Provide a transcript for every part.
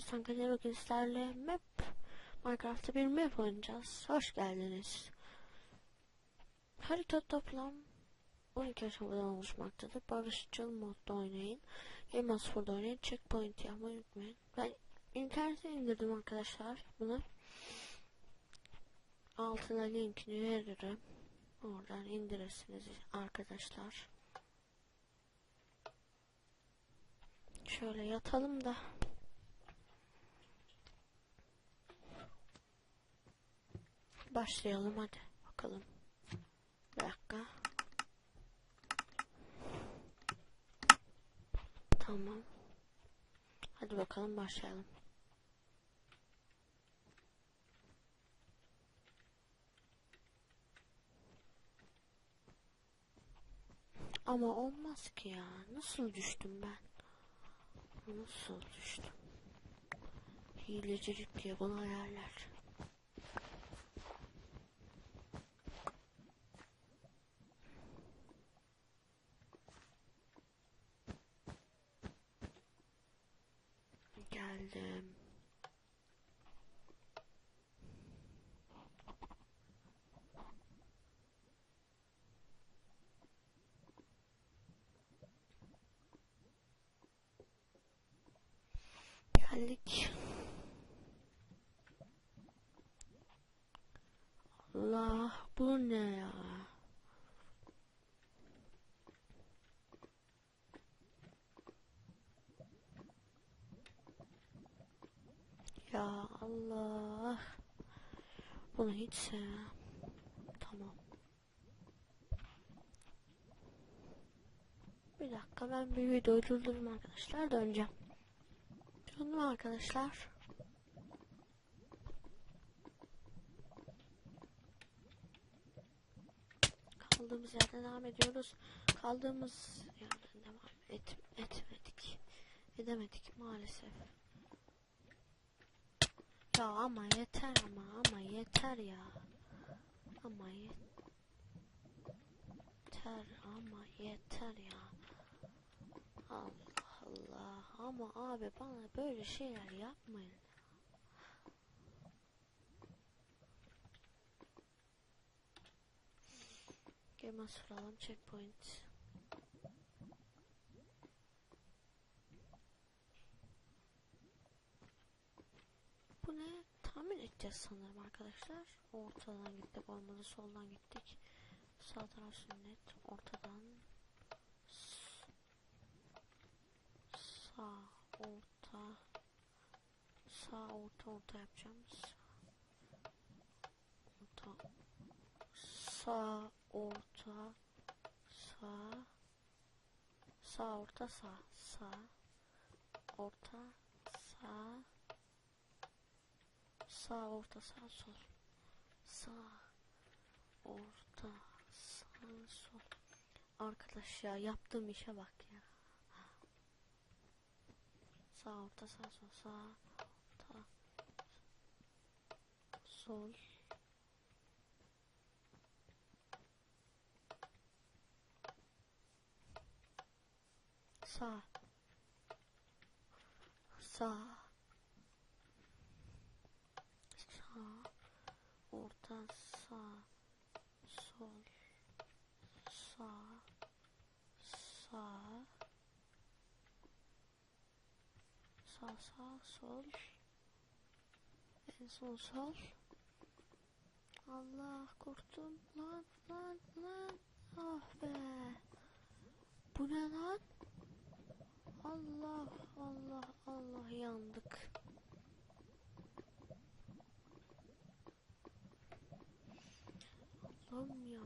Baştan Kadir bugün sizlerle map Minecraft'ta bir map oynayacağız. Hoş geldiniz. Harita toplam 12 aşamadan oluşmaktadır. Barışçıl modda oynayın. Game Master'da oynayın. Checkpoint yapmayı unutmayın. Ben internete indirdim arkadaşlar bunu. Altına linkini veririm. Oradan indirirsiniz arkadaşlar. Şöyle yatalım da. Başlayalım hadi bakalım. Bir dakika. Tamam. Hadi bakalım başlayalım. Ama olmaz ki ya. Nasıl düştüm ben? Nasıl düştüm? Hilecilik diye bunu ayarlar. Geldim. Geldik. Allah bu ne ya? Ya Allah. Bunu hiç sevmem. Tamam. Bir dakika ben bir videoyu durdurdum arkadaşlar döneceğim. Döndüm arkadaşlar. Kaldığımız yerden devam ediyoruz. Kaldığımız yerden devam et, etmedik. Edemedik maalesef. Ya ama yeter ama ama yeter ya. Ama yeter ama yeter ya. Allah Allah ama abi bana böyle şeyler yapmayın. Game alalım checkpoint. Bu ne? Tahmin edeceğiz sanırım arkadaşlar. Ortadan gittik olmadı soldan gittik. Sağ taraf sünnet. Ortadan sağ orta sağ orta orta yapacağım. Sağ, orta sağ orta sağ sağ orta sağ sağ orta sağ sağ orta sağ sol. Sağ orta sağ sol. Arkadaş ya yaptığım işe bak ya. Sağ orta sağ sol sağ orta sol. Sağ. Sağ orta sağ sol sağ sağ sağ sağ sol. En son sol. Allah korktum lan lan lan. Ah be. Bu ne lan? Allah Allah Allah. Yandık Allah'ım ya.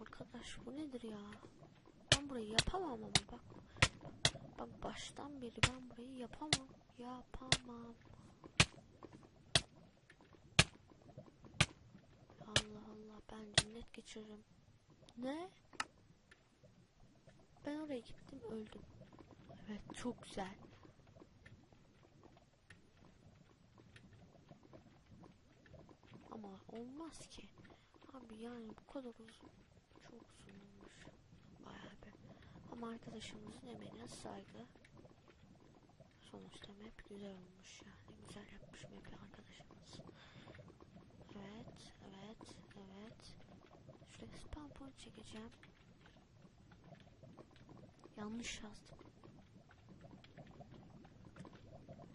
Arkadaş bu nedir ya? Ben burayı yapamam ama bak. Bak baştan beri ben burayı yapamam. Yapamam. Allah Allah ben cinnet geçiririm. Ne? Ben oraya gittim öldüm. Evet çok güzel. Ama olmaz ki abi yani bu kadar uzun çok uzun olmuş bayağı bir ama arkadaşımızın emeğine saygı Sonuçta map güzel olmuş yani. Güzel yapmış map'i arkadaşımız. Evet, evet, evet. Şuraya spam point çekeceğim. Yanlış yazdım.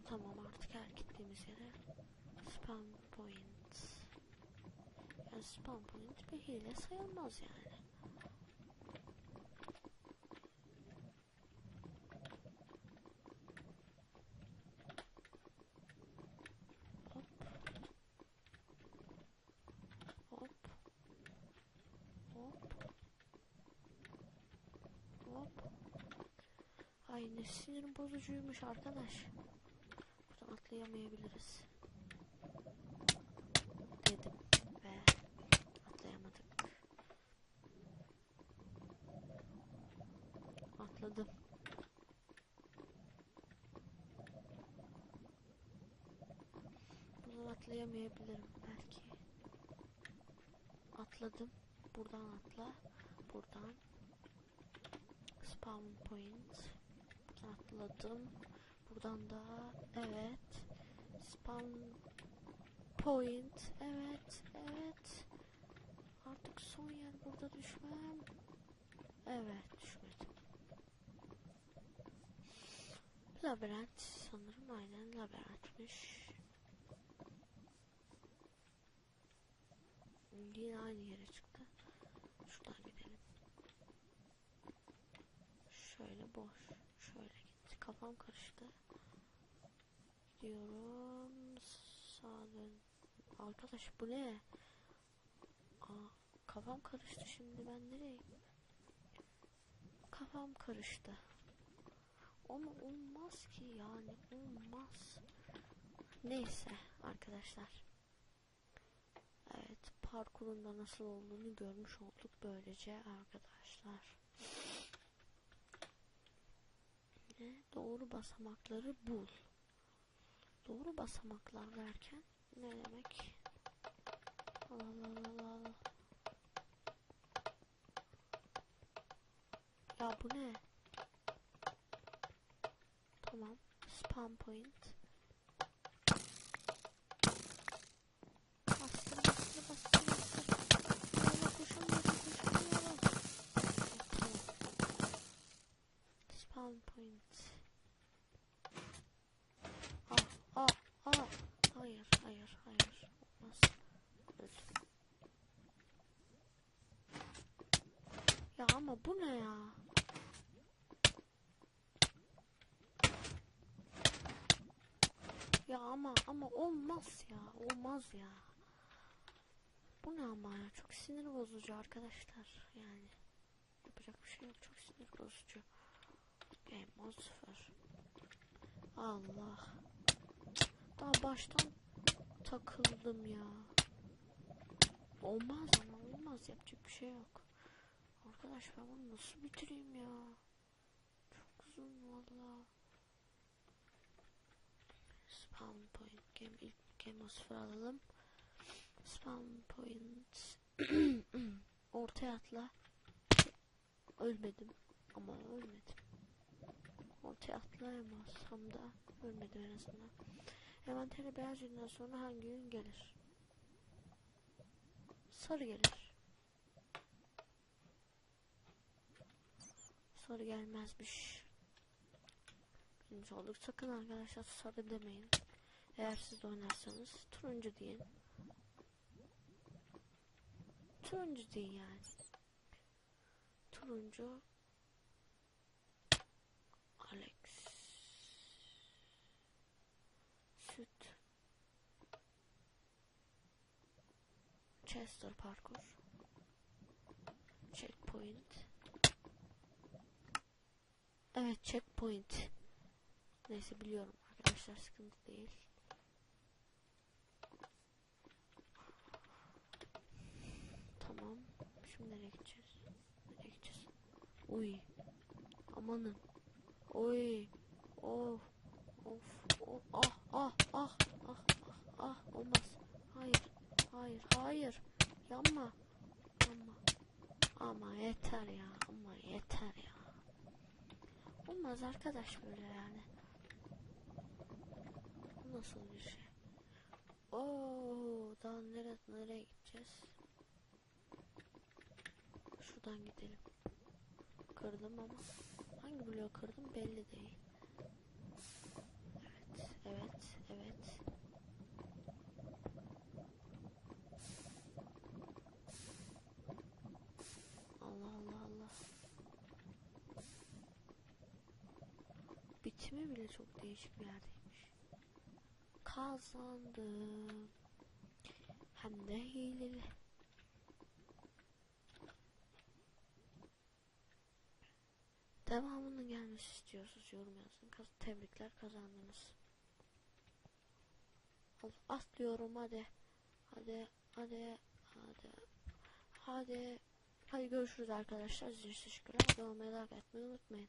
Tamam artık her gittiğimiz yere spam point. Yani spam point bir hile sayılmaz yani. Ay ne sinir bozucuymuş arkadaş. Buradan atlayamayabiliriz. Dedim Atladım. Buradan atlayamayabilirim belki. Atladım. Buradan atla. Buradan. Spawn point. Buradan atladım. Buradan da evet. Spawn point. Evet. Evet. Artık son yer burada düşmem. Evet Labirent sanırım aynen labirentmiş. Yine aynı yere çıktı. Şuradan gidelim. Şöyle boş. Şöyle gitti. Kafam karıştı. Gidiyorum. Sağa dön. Arkadaş bu ne? Aa, kafam karıştı şimdi ben nereye? Kafam karıştı. Ama olmaz ki yani olmaz. Neyse arkadaşlar. Evet parkurun da nasıl olduğunu görmüş olduk böylece arkadaşlar. Ne? Doğru basamakları bul. Doğru basamaklar derken ne demek? Allah Allah Allah. Ya bu ne? Tamam. Spam point. Bastır bastır bastır bastır. Böyle koşamıyorum koşamıyorum. Tamam. Spawn point. Ah ah ah. Hayır hayır hayır. Olmaz. Ya ama bu ne ya? Ya ama ama olmaz ya. Olmaz ya. Bu ne ama ya? Çok sinir bozucu arkadaşlar. Yani yapacak bir şey yok. Çok sinir bozucu. Game on sıfır. Allah. Daha baştan takıldım ya. Olmaz ama olmaz. Yapacak bir şey yok. Arkadaş ben bunu nasıl bitireyim ya? Çok uzun valla. Spawn game ilk sıfır alalım. Spawn point ortaya atla. Ölmedim ama ölmedim. Ortaya atlayamazsam da ölmedim en azından. Envantere beyaz yünden sonra hangi ürün gelir? Sarı gelir. Sarı gelmezmiş. Bilmiş olduk. Sakın arkadaşlar sarı demeyin. Eğer siz de oynarsanız turuncu deyin. Turuncu deyin yani. Turuncu Alex Süt Chester parkur Checkpoint Evet checkpoint Neyse biliyorum arkadaşlar sıkıntı değil. Tamam. Şimdi nereye gideceğiz? Nereye gideceğiz? Uy. Amanın. Oy. Of. Of. of. Ah ah ah ah ah ah olmaz. Hayır. Hayır. Hayır. Yanma. Yanma. Ama yeter ya. Ama yeter ya. Olmaz arkadaş böyle yani. nasıl bir şey? Oo, daha nereye, nereye gideceğiz? Şuradan gidelim. Kırdım ama hangi bloğu kırdım belli değil. Evet, evet, evet. Allah Allah Allah. Bitimi bile çok değişik bir yerdeymiş. Kazandım. Hem de hileli. Devamının gelmesi istiyorsunuz yorum yazın. Kaz tebrikler kazandınız. Atlıyorum hadi. Hadi hadi hadi. Hadi. Hadi görüşürüz arkadaşlar. Size teşekkürler. Abone olmayı like etmeyi unutmayın.